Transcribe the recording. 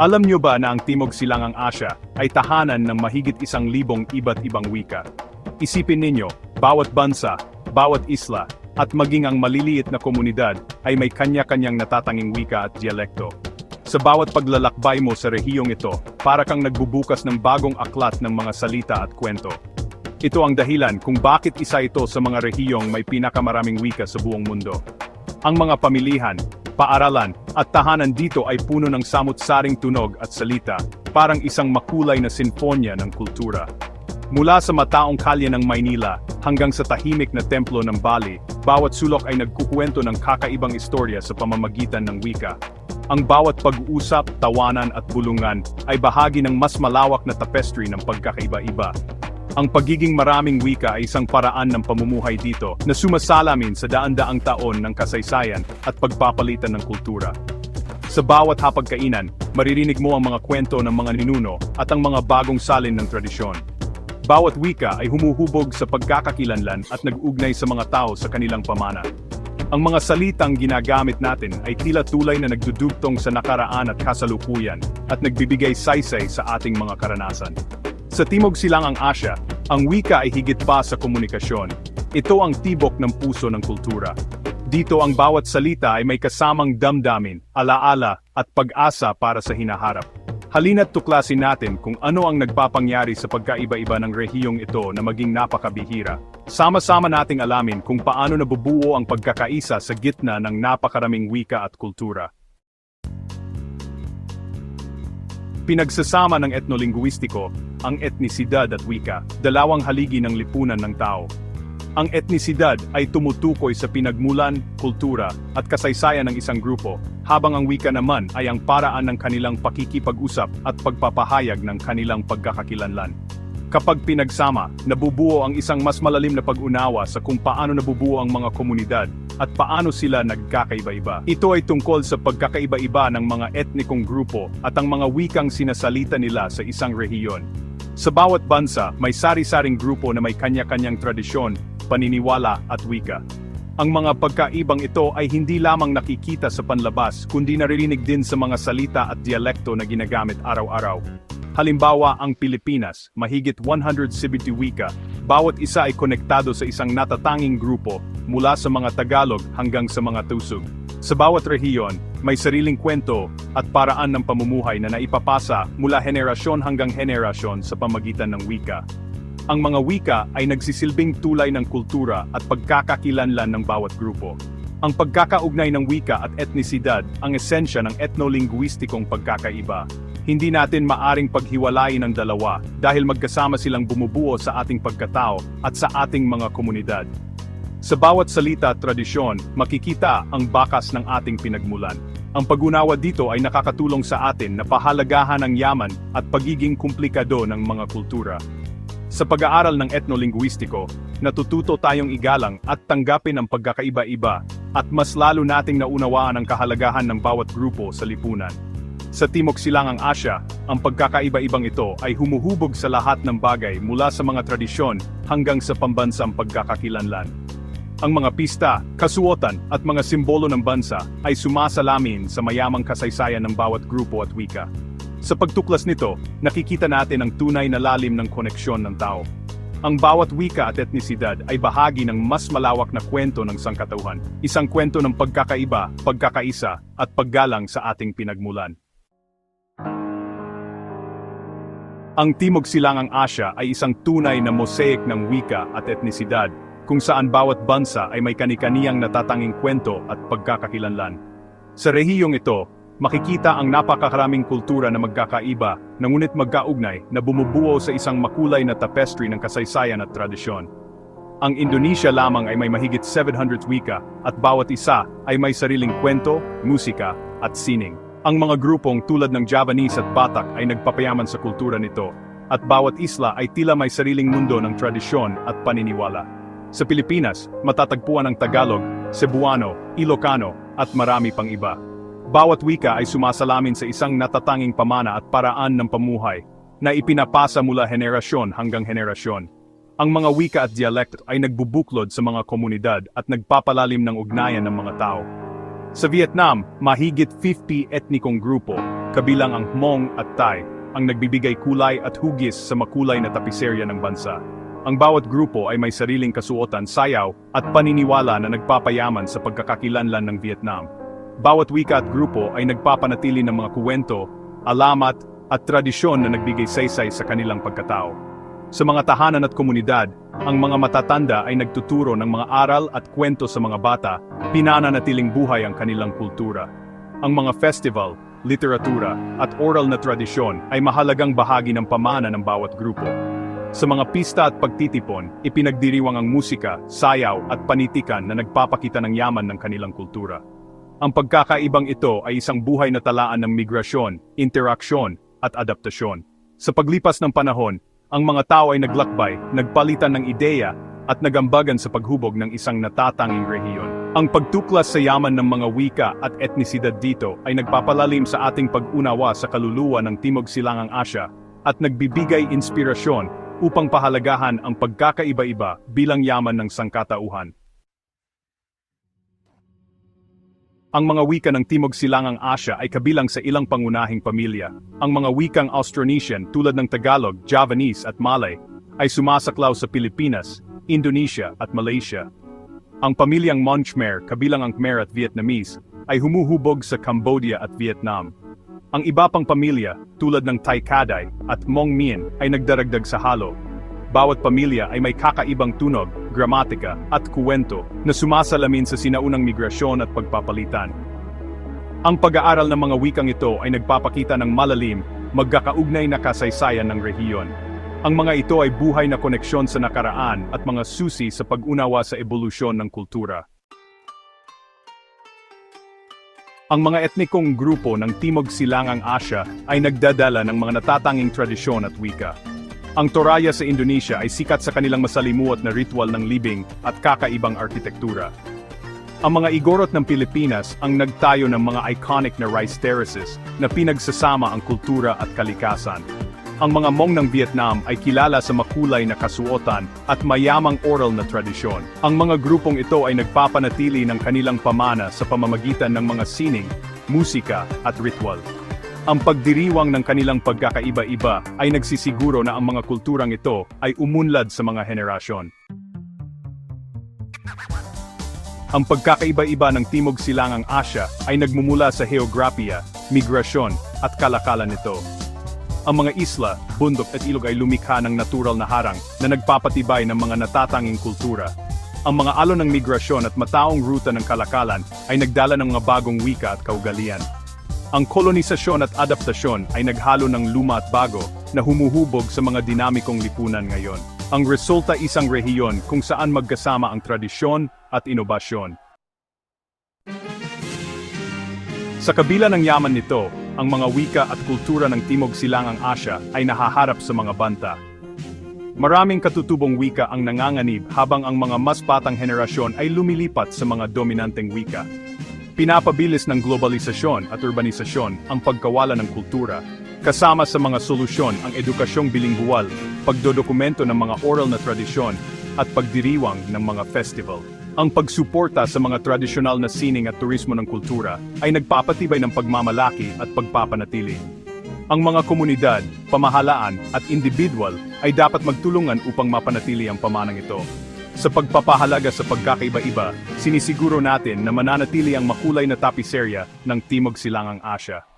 Alam niyo ba na ang Timog Silangang Asya ay tahanan ng mahigit isang libong iba't ibang wika? Isipin ninyo, bawat bansa, bawat isla, at maging ang maliliit na komunidad ay may kanya-kanyang natatanging wika at dialekto. Sa bawat paglalakbay mo sa rehiyong ito, para kang nagbubukas ng bagong aklat ng mga salita at kwento. Ito ang dahilan kung bakit isa ito sa mga rehiyong may pinakamaraming wika sa buong mundo. Ang mga pamilihan, paaralan, at tahanan dito ay puno ng samut-saring tunog at salita, parang isang makulay na sinfonya ng kultura. Mula sa mataong kalye ng Maynila hanggang sa tahimik na templo ng Bali, bawat sulok ay nagkukwento ng kakaibang istorya sa pamamagitan ng wika. Ang bawat pag-uusap, tawanan at bulungan ay bahagi ng mas malawak na tapestry ng pagkakaiba-iba. Ang pagiging maraming wika ay isang paraan ng pamumuhay dito na sumasalamin sa daan-daang taon ng kasaysayan at pagpapalitan ng kultura. Sa bawat hapagkainan, maririnig mo ang mga kwento ng mga ninuno at ang mga bagong salin ng tradisyon. Bawat wika ay humuhubog sa pagkakakilanlan at nag-ugnay sa mga tao sa kanilang pamana. Ang mga salitang ginagamit natin ay tila tulay na nagdudugtong sa nakaraan at kasalukuyan at nagbibigay saysay sa ating mga karanasan. Sa Timog Silangang Asya, ang wika ay higit pa sa komunikasyon. Ito ang tibok ng puso ng kultura. Dito ang bawat salita ay may kasamang damdamin, alaala, at pag-asa para sa hinaharap. Halina't tuklasin natin kung ano ang nagpapangyari sa pagkaiba-iba ng rehiyong ito na maging napakabihira. Sama-sama nating alamin kung paano nabubuo ang pagkakaisa sa gitna ng napakaraming wika at kultura. Pinagsasama ng etnolinguistiko, ang etnisidad at wika, dalawang haligi ng lipunan ng tao. Ang etnisidad ay tumutukoy sa pinagmulan, kultura, at kasaysayan ng isang grupo, habang ang wika naman ay ang paraan ng kanilang pakikipag-usap at pagpapahayag ng kanilang pagkakakilanlan. Kapag pinagsama, nabubuo ang isang mas malalim na pag-unawa sa kung paano nabubuo ang mga komunidad at paano sila nagkakaiba-iba. Ito ay tungkol sa pagkakaiba-iba ng mga etnikong grupo at ang mga wikang sinasalita nila sa isang rehiyon. Sa bawat bansa, may sari-saring grupo na may kanya-kanyang tradisyon, paniniwala at wika. Ang mga pagkaibang ito ay hindi lamang nakikita sa panlabas kundi naririnig din sa mga salita at dialekto na ginagamit araw-araw. Halimbawa ang Pilipinas, mahigit 170 wika, bawat isa ay konektado sa isang natatanging grupo mula sa mga Tagalog hanggang sa mga Tusug. Sa bawat rehiyon, may sariling kwento at paraan ng pamumuhay na naipapasa mula henerasyon hanggang henerasyon sa pamagitan ng wika. Ang mga wika ay nagsisilbing tulay ng kultura at pagkakakilanlan ng bawat grupo. Ang pagkakaugnay ng wika at etnisidad ang esensya ng etnolinguistikong pagkakaiba. Hindi natin maaring paghiwalayin ang dalawa dahil magkasama silang bumubuo sa ating pagkatao at sa ating mga komunidad. Sa bawat salita at tradisyon, makikita ang bakas ng ating pinagmulan. Ang pag-unawa dito ay nakakatulong sa atin na pahalagahan ang yaman at pagiging komplikado ng mga kultura. Sa pag-aaral ng etnolinguistiko, natututo tayong igalang at tanggapin ang pagkakaiba-iba at mas lalo nating naunawaan ang kahalagahan ng bawat grupo sa lipunan. Sa Timog Silangang Asya, ang pagkakaiba-ibang ito ay humuhubog sa lahat ng bagay mula sa mga tradisyon hanggang sa pambansang pagkakakilanlan. Ang mga pista, kasuotan at mga simbolo ng bansa ay sumasalamin sa mayamang kasaysayan ng bawat grupo at wika. Sa pagtuklas nito, nakikita natin ang tunay na lalim ng koneksyon ng tao. Ang bawat wika at etnisidad ay bahagi ng mas malawak na kwento ng sangkatauhan, isang kwento ng pagkakaiba, pagkakaisa, at paggalang sa ating pinagmulan. Ang Timog Silangang Asya ay isang tunay na mosaic ng wika at etnisidad, kung saan bawat bansa ay may kanikaniyang natatanging kwento at pagkakakilanlan. Sa rehiyong ito, makikita ang napakakaraming kultura na magkakaiba, na ngunit magkaugnay na bumubuo sa isang makulay na tapestry ng kasaysayan at tradisyon. Ang Indonesia lamang ay may mahigit 700 wika at bawat isa ay may sariling kwento, musika, at sining. Ang mga grupong tulad ng Javanese at Batak ay nagpapayaman sa kultura nito, at bawat isla ay tila may sariling mundo ng tradisyon at paniniwala. Sa Pilipinas, matatagpuan ang Tagalog, Cebuano, Ilocano, at marami pang iba. Bawat wika ay sumasalamin sa isang natatanging pamana at paraan ng pamuhay, na ipinapasa mula henerasyon hanggang henerasyon. Ang mga wika at dialect ay nagbubuklod sa mga komunidad at nagpapalalim ng ugnayan ng mga tao. Sa Vietnam, mahigit 50 etnikong grupo, kabilang ang Hmong at Thai, ang nagbibigay kulay at hugis sa makulay na tapiserya ng bansa. Ang bawat grupo ay may sariling kasuotan, sayaw, at paniniwala na nagpapayaman sa pagkakakilanlan ng Vietnam. Bawat wika at grupo ay nagpapanatili ng mga kuwento, alamat, at tradisyon na nagbigay saysay sa kanilang pagkatao. Sa mga tahanan at komunidad, ang mga matatanda ay nagtuturo ng mga aral at kwento sa mga bata, pinananatiling buhay ang kanilang kultura. Ang mga festival, literatura, at oral na tradisyon ay mahalagang bahagi ng pamana ng bawat grupo. Sa mga pista at pagtitipon, ipinagdiriwang ang musika, sayaw at panitikan na nagpapakita ng yaman ng kanilang kultura. Ang pagkakaibang ito ay isang buhay na talaan ng migrasyon, interaksyon, at adaptasyon. Sa paglipas ng panahon, ang mga tao ay naglakbay, nagpalitan ng ideya, at nagambagan sa paghubog ng isang natatanging rehiyon. Ang pagtuklas sa yaman ng mga wika at etnisidad dito ay nagpapalalim sa ating pag-unawa sa kaluluwa ng Timog Silangang Asya at nagbibigay inspirasyon upang pahalagahan ang pagkakaiba-iba bilang yaman ng sangkatauhan. Ang mga wika ng Timog Silangang Asya ay kabilang sa ilang pangunahing pamilya. Ang mga wikang Austronesian tulad ng Tagalog, Javanese at Malay ay sumasaklaw sa Pilipinas, Indonesia at Malaysia. Ang pamilyang Mon Khmer, kabilang ang Khmer at Vietnamese, ay humuhubog sa Cambodia at Vietnam. Ang iba pang pamilya, tulad ng Thai Kadai at Hmong Mien, ay nagdaragdag sa halo. Bawat pamilya ay may kakaibang tunog, gramatika, at kuwento na sumasalamin sa sinaunang migrasyon at pagpapalitan. Ang pag-aaral ng mga wikang ito ay nagpapakita ng malalim, magkakaugnay na kasaysayan ng rehiyon. Ang mga ito ay buhay na koneksyon sa nakaraan at mga susi sa pag-unawa sa ebolusyon ng kultura. Ang mga etnikong grupo ng Timog Silangang Asya ay nagdadala ng mga natatanging tradisyon at wika. Ang Toraya sa Indonesia ay sikat sa kanilang masalimuot na ritual ng libing at kakaibang arkitektura. Ang mga igorot ng Pilipinas ang nagtayo ng mga iconic na rice terraces na pinagsasama ang kultura at kalikasan. Ang mga Hmong ng Vietnam ay kilala sa makulay na kasuotan at mayamang oral na tradisyon. Ang mga grupong ito ay nagpapanatili ng kanilang pamana sa pamamagitan ng mga sining, musika at ritual. Ang pagdiriwang ng kanilang pagkakaiba-iba ay nagsisiguro na ang mga kulturang ito ay umunlad sa mga henerasyon. Ang pagkakaiba-iba ng Timog Silangang Asya ay nagmumula sa heograpiya, migrasyon, at kalakalan nito. Ang mga isla, bundok at ilog ay lumikha ng natural na harang na nagpapatibay ng mga natatanging kultura. Ang mga alon ng migrasyon at mataong ruta ng kalakalan ay nagdala ng mga bagong wika at kaugalian. Ang kolonisasyon at adaptasyon ay naghalo ng luma at bago na humuhubog sa mga dinamikong lipunan ngayon. Ang resulta isang rehiyon kung saan magkasama ang tradisyon at inobasyon. Sa kabila ng yaman nito, ang mga wika at kultura ng Timog Silangang Asya ay nahaharap sa mga banta. Maraming katutubong wika ang nanganganib habang ang mga mas batang henerasyon ay lumilipat sa mga dominanteng wika. Pinapabilis ng globalisasyon at urbanisasyon ang pagkawala ng kultura, kasama sa mga solusyon ang edukasyong bilinggual, pagdodokumento ng mga oral na tradisyon, at pagdiriwang ng mga festival. Ang pagsuporta sa mga tradisyonal na sining at turismo ng kultura ay nagpapatibay ng pagmamalaki at pagpapanatili. Ang mga komunidad, pamahalaan at individual ay dapat magtulungan upang mapanatili ang pamanang ito. Sa pagpapahalaga sa pagkakaiba-iba, sinisiguro natin na mananatili ang makulay na tapiserya ng Timog Silangang Asya.